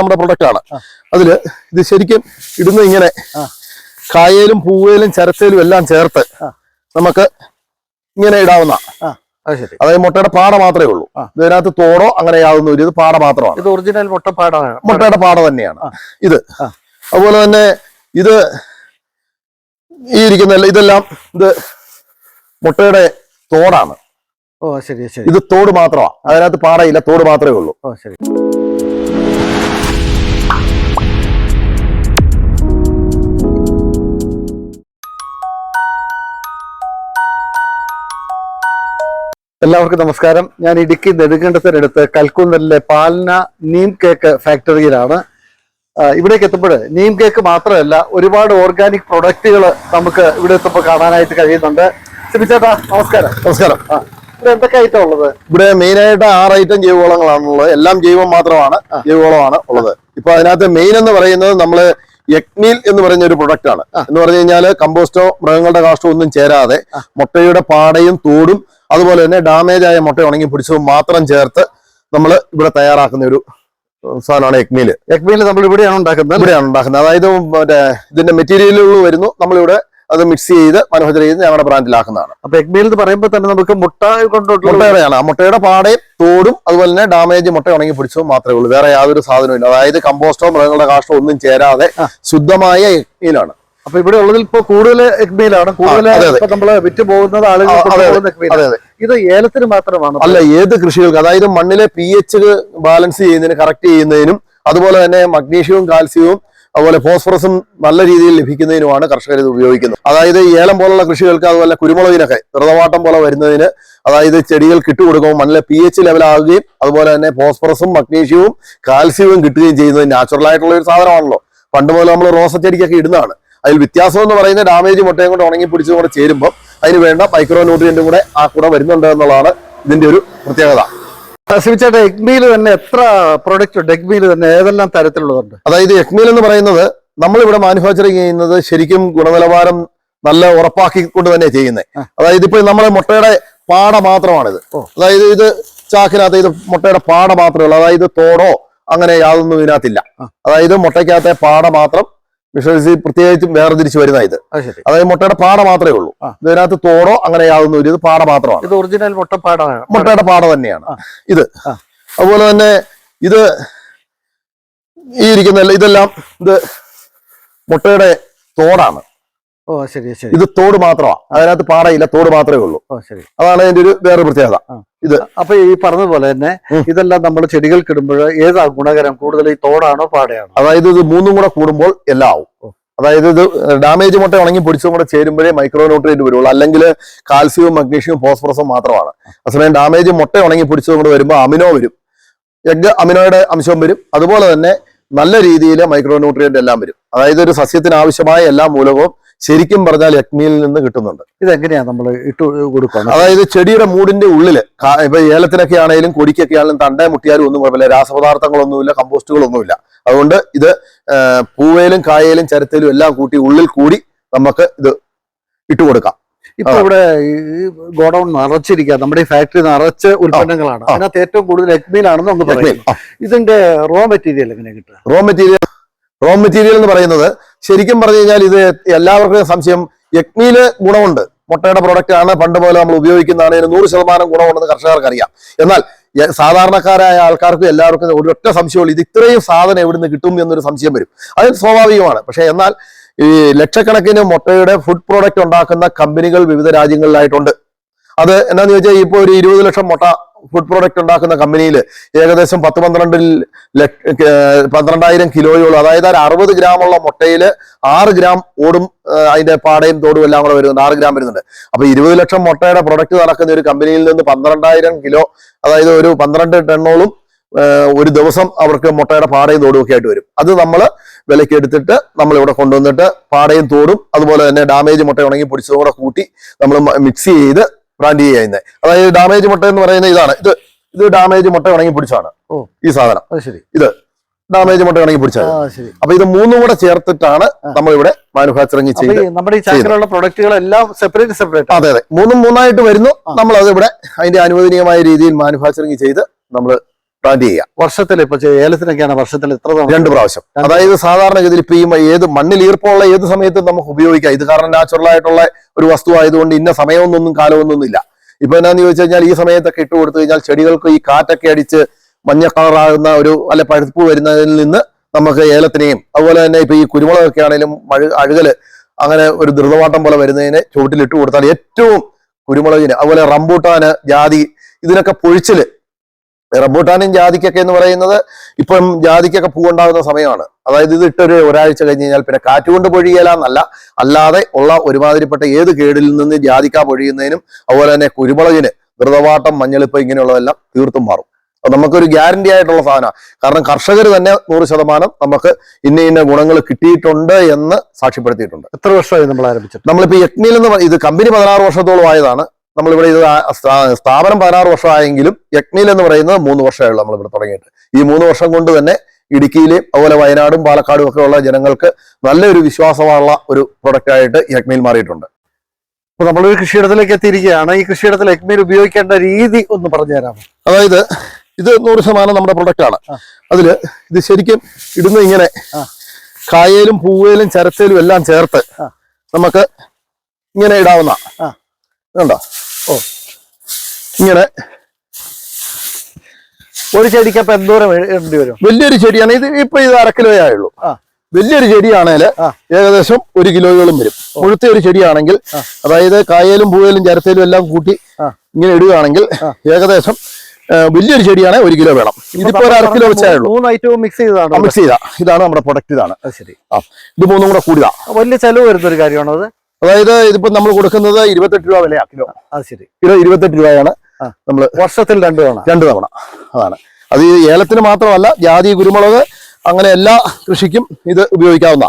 നമ്മുടെ പ്രൊഡക്റ്റ് ആണ്. അതിൽ ഇത് ശരിക്കും ഇടുന്ന ഇങ്ങനെ. കായലും പൂവേലും ചരത്തേലും എല്ലാം ചേർത്ത് നമുക്ക് ഇങ്ങനെ ഇടാവുന്ന. അതായത് മുട്ടയുടെ പാട മാത്രമേ ഉള്ളൂ. ഇതിനകത്ത് തോടോ അങ്ങനെ യാതൊന്നും ഇത് പാട മാത്രമാണ്. ഇത് ഒറിജിനൽ മുട്ടപ്പാടാണ് മുട്ടയുടെ പാട തന്നെയാണ്. ഇത്. അതുപോലെ തന്നെ ഇത് ഈ ഇരിക്കുന്ന ഇതെല്ലാം ഇത് മുട്ടയുടെ തോടാണ്. ഓ ശരി ശരി. ഇത് തോട് മാത്രമാണ്. അതിനകത്ത് പാടയില്ല തോട് മാത്രമേ ഉള്ളൂ. ഓ ശരി. എല്ലാവർക്കും നമസ്കാരം. ഞാൻ ഇടുക്കി നെടുങ്കണ്ടത്തിനടുത്ത് കൽക്കുന്നലിലെ പാലന നീം കേക്ക് ഫാക്ടറിയിലാണ്. ഇവിടേക്ക് എത്തുമ്പോൾ നീം കേക്ക് മാത്രമല്ല ഒരുപാട് ഓർഗാനിക് പ്രൊഡക്റ്റുകൾ നമുക്ക് ഇവിടെ എത്തുമ്പോൾ കാണാനായിട്ട് കഴിയുന്നുണ്ട്. സിബിച്ചേട്ടാ നമസ്കാരം. നമസ്കാരം. ആ ഇവിടെ എന്തൊക്കെ ഐറ്റം ഉള്ളത്? ഇവിടെ മെയിൻ ആയിട്ട് ആറ് ഐറ്റം ജൈവവളങ്ങളാണുള്ളത്. എല്ലാം ജൈവം മാത്രമാണ്. ജൈവവളമാണ് ഉള്ളത്. ഇപ്പൊ അതിനകത്ത് മെയിൻ എന്ന് പറയുന്നത് നമ്മൾ യക്മീൽ എന്ന് പറയുന്ന ഒരു പ്രൊഡക്റ്റ് ആണ് എന്ന് പറഞ്ഞു കഴിഞ്ഞാൽ കമ്പോസ്റ്റോ മൃഗങ്ങളുടെ കാഷ്ടോ ഒന്നും ചേരാതെ മുട്ടയുടെ പാടയും തോടും അതുപോലെ തന്നെ ഡാമേജ് ആയ മുട്ട ഉണങ്ങി പിടിച്ചതും മാത്രം ചേർത്ത് നമ്മൾ ഇവിടെ തയ്യാറാക്കുന്ന ഒരു സാധനമാണ് യക്മീൽ എക്മീൽ നമ്മൾ ഇവിടെയാണ് ഉണ്ടാക്കുന്നത് ഇവിടെയാണ് ഉണ്ടാക്കുന്നത്. അതായത് മറ്റേ ഇതിന്റെ മെറ്റീരിയലുകൾ വരുന്നു. നമ്മളിവിടെ അത് മിക്സ് ചെയ്ത് മനോഹരം ചെയ്ത് ഞങ്ങളുടെ ബ്രാൻഡിലാക്കുന്നതാണ് അപ്പൊ യക്മീൽ എന്ന് പറയുമ്പോൾ തന്നെ നമുക്ക് മുട്ട കൊണ്ടുള്ള മുട്ടയുടെയാണ്. ആ മുട്ടയുടെ പാടയും തോടും അതുപോലെ തന്നെ ഡാമേജ് മുട്ട ഉണങ്ങി പിടിച്ചതും മാത്രമേ ഉള്ളൂ. വേറെ യാതൊരു സാധനവും ഇല്ല. അതായത് കമ്പോസ്റ്റോ മൃഗങ്ങളുടെ കാഷ്ടോ ഒന്നും ചേരാതെ. ശുദ്ധമായ എഗ്മീലാണ് അപ്പൊ ഇവിടെ ഉള്ളതിൽ ഇപ്പൊ കൂടുതൽ എഗ്മീലാണ് കൂടുതൽ നമ്മൾ വിറ്റ് പോകുന്നത് ആളുകൾ ഇത് ഏലത്തിന് മാത്രമാണ്. അല്ല ഏത് കൃഷികൾക്ക് അതായത് മണ്ണിലെ പി എച്ച് ബാലൻസ് ചെയ്യുന്നതിന് കറക്റ്റ് ചെയ്യുന്നതിനും അതുപോലെ തന്നെ മഗ്നീഷ്യവും കാൽസ്യവും അതുപോലെ ഫോസ്ഫറസും നല്ല രീതിയിൽ ലഭിക്കുന്നതിനുമാണ് കർഷകർ ഇത് ഉപയോഗിക്കുന്നത്. അതായത് ഏലം പോലുള്ള കൃഷികൾക്ക് അതുപോലെ കുരുമുളകിനൊക്കെ വ്രതവാട്ടം പോലെ വരുന്നതിന് അതായത് ചെടികൾ ഇട്ടുകൊടുക്കുമ്പോൾ മണ്ണിലെ പി എച്ച് ലെവലാകുകയും അതുപോലെ തന്നെ ഫോസ്ഫറസും മഗ്നീഷ്യവും കാൽസ്യവും കിട്ടുകയും ചെയ്യുന്നത് നാച്ചുറൽ ആയിട്ടുള്ള ഒരു സാധനമാണല്ലോ. പണ്ട് മുതൽ നമ്മൾ റോസ ചെടിക്കൊക്കെ ഇടുന്നതാണ്. അതിൽ വ്യത്യാസം എന്ന് പറയുന്നത് ഡാമേജ് മുട്ടയും കൊണ്ട് ഉണങ്ങി പിടിച്ചും കൂടെ ചേരുമ്പോൾ അതിന് വേണ്ട മൈക്രോ ന്യൂട്രിയന്റും കൂടെ ആ കൂടെ വരുന്നുണ്ട് എന്നുള്ളതാണ് ഇതിന്റെ ഒരു പ്രത്യേകത. സിമിച്ചേട്ടാ എഗ്മീൽ തന്നെ എത്ര പ്രൊഡക്റ്റ് ഉണ്ട് എഗ്മീൽ തന്നെ ഏതെല്ലാം തരത്തിലുള്ളതുണ്ട്? അതായത് എഗ്മിയിൽ എന്ന് പറയുന്നത് നമ്മളിവിടെ മാനുഫാക്ചറിങ് ചെയ്യുന്നത് ശരിക്കും ഗുണനിലവാരം നല്ല ഉറപ്പാക്കിക്കൊണ്ട് തന്നെ ചെയ്യുന്നത് അതായത് ഇപ്പൊ നമ്മുടെ മുട്ടയുടെ പാട മാത്രമാണിത്. അതായത് ഇത് ചാക്കിനകത്ത് ഇത് മുട്ടയുടെ പാട മാത്രമേ ഉള്ളൂ. അതായത് തോടോ അങ്ങനെ യാതൊന്നും ഇതിനകത്തില്ല. അതായത് മുട്ടയ്ക്കകത്തെ പാട മാത്രം വിശ്വസിച്ച് പ്രത്യേകിച്ചും വേർതിരിച്ച് വരുന്ന ഇത്. അതായത് മുട്ടയുടെ പാട മാത്രമേ ഉള്ളൂ. ഇതിനകത്ത് തോടോ അങ്ങനെ യാതൊന്നും ഇത് പാട മാത്രമാണ്. ഇത് ഒറിജിനൽ മുട്ടപ്പാടാണ്. മുട്ടയുടെ പാട തന്നെയാണ്. ഇത്. അതുപോലെ തന്നെ ഇത് ഈ ഇരിക്കുന്ന ഇതെല്ലാം ഇത് മുട്ടയുടെ തോടാണ്. ഓ ശരി ശരി. ഇത് തോട് മാത്രമാണ് അതിനകത്ത് പാടയില്ല തോട് മാത്രമേ ഉള്ളൂ. ഓ ശരി. അതാണ് അതിന്റെ ഒരു വേറെ പ്രത്യേകത. ഇത് അപ്പൊ ഈ പറഞ്ഞതുപോലെ തന്നെ. ഇതെല്ലാം നമ്മൾ ചെടികൾക്ക് ഇടുമ്പോൾ ഏതാ ഗുണകരം? കൂടുതൽ ഈ തോടാണോ പാടയാണോ? അതായത് ഇത് മൂന്നും കൂടെ കൂടുമ്പോൾ എല്ലാം ആവും. അതായത് ഇത് ഡാമേജ് മുട്ട ഉണങ്ങി പൊടിച്ചും കൂടെ ചേരുമ്പോഴേ മൈക്രോ ന്യൂട്രിയന്റ് വരുള്ളൂ. അല്ലെങ്കിൽ കാൽസ്യവും മഗ്നീഷ്യവും ഫോസ്ഫറസും മാത്രമാണ്. അതേസമയം ഡാമേജ് മുട്ട ഉണങ്ങി പൊടിച്ചതും കൂടെ വരുമ്പോൾ അമിനോ വരും. എഗ് അമിനോയുടെ അംശം വരും. അതുപോലെ തന്നെ നല്ല രീതിയിൽ മൈക്രോ ന്യൂട്രിയന്റ് എല്ലാം വരും. അതായത് ഒരു സസ്യത്തിന് ആവശ്യമായ എല്ലാ മൂലകവും ശരിക്കും പറഞ്ഞാൽ യക്മിയിൽ നിന്ന് കിട്ടുന്നുണ്ട്. ഇതെങ്ങനെയാ നമ്മൾ ഇട്ട് കൊടുക്കുന്നത് അതായത് ചെടിയുടെ മൂടിന്റെ ഉള്ളിൽ ഇപ്പൊ ഏലത്തിനൊക്കെ ആണെങ്കിലും കൊടിക്കൊക്കെ ആണെങ്കിലും തണ്ടേ മുട്ടിയാലും ഒന്നും കുഴപ്പമില്ല. രാസപദാർത്ഥങ്ങളൊന്നുമില്ല കമ്പോസ്റ്റുകളൊന്നുമില്ല. അതുകൊണ്ട് ഇത് പൂവേലും കായേലും ചരത്തേലും എല്ലാം കൂട്ടി ഉള്ളിൽ കൂടി നമുക്ക് ഇത് ഇട്ട് കൊടുക്കാം. ഇപ്പൊ ഇവിടെ ഈ ഗോഡൌൺ നിറച്ചിരിക്കുക നമ്മുടെ ഈ ഫാക്ടറി നിറച്ച് ഉൽപ്പന്നങ്ങളാണ്. അതിനകത്ത് ഏറ്റവും കൂടുതൽ എക്മീലാണെന്ന് ഒന്ന് പറയാം ഇതിന്റെ റോ മെറ്റീരിയൽ എങ്ങനെ കിട്ടുക? റോ മെറ്റീരിയൽ റോ മെറ്റീരിയൽ എന്ന് പറയുന്നത് ശരിക്കും പറഞ്ഞു കഴിഞ്ഞാൽ ഇത് എല്ലാവർക്കും സംശയം. യഗ്നിയിൽ ഗുണമുണ്ട്. മുട്ടയുടെ പ്രോഡക്റ്റ് ആണ്. പണ്ട് പോലെ നമ്മൾ ഉപയോഗിക്കുന്നതാണ്. ഇതിന് നൂറ് ശതമാനം ഗുണമുണ്ടെന്ന് കർഷകർക്ക് അറിയാം എന്നാൽ സാധാരണക്കാരായ ആൾക്കാർക്കും എല്ലാവർക്കും ഒരൊറ്റ സംശയമുള്ളൂ. ഇത് ഇത്രയും സാധനം എവിടുന്ന് കിട്ടും എന്നൊരു സംശയം വരും. അത് സ്വാഭാവികമാണ്. പക്ഷേ എന്നാൽ ഈ ലക്ഷക്കണക്കിന് മുട്ടയുടെ ഫുഡ് പ്രോഡക്റ്റ് ഉണ്ടാക്കുന്ന കമ്പനികൾ വിവിധ രാജ്യങ്ങളിലായിട്ടുണ്ട്. അത് എന്നാന്ന് ചോദിച്ചാൽ ഇപ്പോൾ ഒരു ഇരുപത് ലക്ഷം മുട്ട ഫുഡ് പ്രോഡക്റ്റ് ഉണ്ടാക്കുന്ന കമ്പനിയിൽ ഏകദേശം പത്ത് പന്ത്രണ്ടിൽ പന്ത്രണ്ടായിരം കിലോയോളം അതായത് ഒരു അറുപത് ഗ്രാമുള്ള മുട്ടയിൽ ആറ് ഗ്രാം ഓടും അതിന്റെ പാടയും തോടും എല്ലാം കൂടെ വരുന്നുണ്ട്. ആറ് ഗ്രാം വരുന്നുണ്ട്. അപ്പൊ ഇരുപത് ലക്ഷം മുട്ടയുടെ പ്രൊഡക്റ്റ് നടക്കുന്ന ഒരു കമ്പനിയിൽ നിന്ന് പന്ത്രണ്ടായിരം കിലോ അതായത് ഒരു പന്ത്രണ്ട് ടണ്ണോളം ഒരു ദിവസം അവർക്ക് മുട്ടയുടെ പാടയും തോടും ഒക്കെ ആയിട്ട് വരും. അത് നമ്മൾ വിലയ്ക്ക് എടുത്തിട്ട് നമ്മൾ ഇവിടെ കൊണ്ടുവന്നിട്ട് പാടയും തോടും അതുപോലെ തന്നെ ഡാമേജ് മുട്ട ഉണങ്ങി പൊടിച്ചതും കൂടെ കൂട്ടി നമ്മൾ മിക്സ് ചെയ്ത് ബ്രാൻഡ് ചെയ്യുന്നത്. അതായത് ഡാമേജ് മുട്ട എന്ന് പറയുന്ന ഇതാണ്. ഇത് ഇത് ഡാമേജ് മുട്ട ഉണങ്ങി പിടിച്ചാണ്. ഈ സാധനം. ശരി. ഡാമേജ് മുട്ട ഉണങ്ങി ശരി. അപ്പൊ ഇത് മൂന്നും കൂടെ ചേർത്തിട്ടാണ് നമ്മൾ ഇവിടെ മാനുഫാക്ചറിങ് ചെയ്യുന്നത് നമ്മുടെ ഈ ചാക്കിലുള്ള പ്രൊഡക്റ്റുകളെല്ലാം സെപ്പറേറ്റ് സെപ്പറേറ്റ് അതെ അതെ. മൂന്നും മൂന്നായിട്ട് വരുന്നു. നമ്മൾ അത് ഇവിടെ അതിന്റെ അനുവദനീയമായ രീതിയിൽ മാനുഫാക്ചറിങ് ചെയ്ത് നമ്മൾ പ്ലാന്റ് ചെയ്യുക. വർഷത്തിൽ ഇപ്പൊ ഏലത്തിനൊക്കെയാണ് വർഷത്തിൽ എത്ര രണ്ട് പ്രാവശ്യം. അതായത് സാധാരണഗതിയിൽ ഇപ്പൊ ഈ ഏത് മണ്ണിൽ ഈർപ്പമുള്ള ഏത് സമയത്തും നമുക്ക് ഉപയോഗിക്കാം. ഇത് കാരണം നാച്ചുറൽ ആയിട്ടുള്ള ഒരു വസ്തു ആയതുകൊണ്ട് ഇന്ന സമയമൊന്നും കാലമൊന്നും ഇല്ല. ഇപ്പൊ എന്നാന്ന് ചോദിച്ചു കഴിഞ്ഞാൽ ഈ സമയത്തൊക്കെ ഇട്ട് കൊടുത്തു കഴിഞ്ഞാൽ ചെടികൾക്ക് ഈ കാറ്റൊക്കെ അടിച്ച് മഞ്ഞ കളറാകുന്ന ഒരു അല്ലെ പഴുപ്പ് വരുന്നതിൽ നിന്ന് നമുക്ക് ഏലത്തിനെയും അതുപോലെ തന്നെ ഇപ്പൊ ഈ കുരുമുളകൊക്കെ ആണെങ്കിലും മഴ അഴുകൽ അങ്ങനെ ഒരു ദ്രുതവാട്ടം പോലെ വരുന്നതിന് ചുവട്ടിലിട്ട് കൊടുത്താൽ ഏറ്റവും കുരുമുളകിന് അതുപോലെ റംബൂട്ടാന് ജാതി ഇതിനൊക്കെ പൊഴിച്ചിൽ റംബൂട്ടാനും ജാതിക്കൊക്കെ എന്ന് പറയുന്നത് ഇപ്പം ജാതിക്കൊക്കെ പൂവുണ്ടാകുന്ന സമയമാണ്. അതായത് ഇത് ഇട്ടൊരു ഒരാഴ്ച കഴിഞ്ഞ് കഴിഞ്ഞാൽ പിന്നെ കാറ്റുകൊണ്ട് പൊഴിയലാന്നല്ല. അല്ലാതെ ഉള്ള ഒരുമാതിരിപ്പെട്ട ഏത് കേടിൽ നിന്ന് ജാതിക്ക പൊഴിയുന്നതിനും അതുപോലെ തന്നെ കുരുമുളകിന് ധൃതവാട്ടം മഞ്ഞളിപ്പ് ഇങ്ങനെയുള്ളതെല്ലാം തീർത്തും മാറും. അത് നമുക്കൊരു ഗ്യാരണ്ടി ആയിട്ടുള്ള സാധനമാണ്. കാരണം കർഷകർ തന്നെ നൂറ് ശതമാനം നമുക്ക് ഇന്ന ഇന്ന ഗുണങ്ങൾ കിട്ടിയിട്ടുണ്ട് എന്ന് സാക്ഷ്യപ്പെടുത്തിയിട്ടുണ്ട്. എത്ര വർഷമായി നമ്മൾ ആരംഭിച്ചത് നമ്മളിപ്പോ യജ്ഞയിൽ എന്ന് ഇത് കമ്പനി പതിനാറ് വർഷത്തോളം ആയതാണ്. നമ്മളിവിടെ ഇത് സ്ഥാപനം പതിനാറ് വർഷമായെങ്കിലും യക്മിൽ എന്ന് പറയുന്നത് മൂന്ന് വർഷമായുള്ളൂ നമ്മളിവിടെ തുടങ്ങിയിട്ട്. ഈ മൂന്ന് വർഷം കൊണ്ട് തന്നെ ഇടുക്കിയിലെയും അതുപോലെ വയനാടും പാലക്കാടും ഒക്കെ ഉള്ള ജനങ്ങൾക്ക് നല്ലൊരു വിശ്വാസമുള്ള ഒരു പ്രൊഡക്റ്റ് ആയിട്ട് യക്മിൽ മാറിയിട്ടുണ്ട്. അപ്പൊ നമ്മളൊരു കൃഷിയിടത്തിലേക്ക് എത്തിയിരിക്കുകയാണ്. ഈ കൃഷിയിടത്തിൽ എക്മീൽ ഉപയോഗിക്കേണ്ട രീതി ഒന്ന് പറഞ്ഞു തരാമോ അതായത് ഇത് നൂറ് ശതമാനം നമ്മുടെ പ്രൊഡക്റ്റാണ് അതിൽ ഇത് ശരിക്കും ഇടുന്ന ഇങ്ങനെ കായയിലും കായലും പൂവേലും ചരത്തേലും എല്ലാം ചേർത്ത് നമുക്ക് ഇങ്ങനെ ഇടാവുന്ന. കണ്ടോ ഓ. ഇങ്ങനെ. ഒരു ചെടിക്ക് അപ്പൊ എന്തോരം വേണ്ടി വരും? വലിയൊരു ചെടിയാണ്. ഇത് ഇപ്പൊ ഇത് അര കിലോയേ ആയുള്ളൂ. വലിയൊരു ചെടിയാണെങ്കിൽ ഏകദേശം ഒരു കിലോയോളം വരും. മുഴുത്ത ഒരു ചെടിയാണെങ്കിൽ അതായത് കായലും പൂവേലും ചരത്തേലും എല്ലാം കൂട്ടി ഇങ്ങനെ ഇടുകയാണെങ്കിൽ ഏകദേശം വലിയൊരു ചെടിയാണെങ്കിൽ ഒരു കിലോ വേണം. ഇതിപ്പോ ഒരു അര കിലോ വെച്ചേ ഉള്ളൂ. മൂന്ന് ഐറ്റവും മിക്സ് ചെയ്താണ് മിക്സ് ചെയ്താ. ഇതാണ് നമ്മുടെ പ്രൊഡക്റ്റ് ഇതാണ്. ശരി. ഇത് മൂന്നും കൂടെ കൂടിയതാ. വലിയ ചെലവ് വരുന്ന ഒരു കാര്യമാണോ അത്? അതായത് ഇതിപ്പോ നമ്മൾ കൊടുക്കുന്നത് ഇരുപത്തെട്ട് രൂപ വിലയാ കിലോ. അത് ശരി. കിലോ ഇരുപത്തെട്ട് രൂപയാണ് നമ്മൾ നമ്മൾ വർഷത്തിൽ രണ്ടു തവണ. രണ്ടു തവണ. അതാണ്. അത് ഈ ഏലത്തിന് മാത്രമല്ല ജാതി കുരുമുളക് അങ്ങനെ എല്ലാ കൃഷിക്കും ഇത് ഉപയോഗിക്കാവുന്ന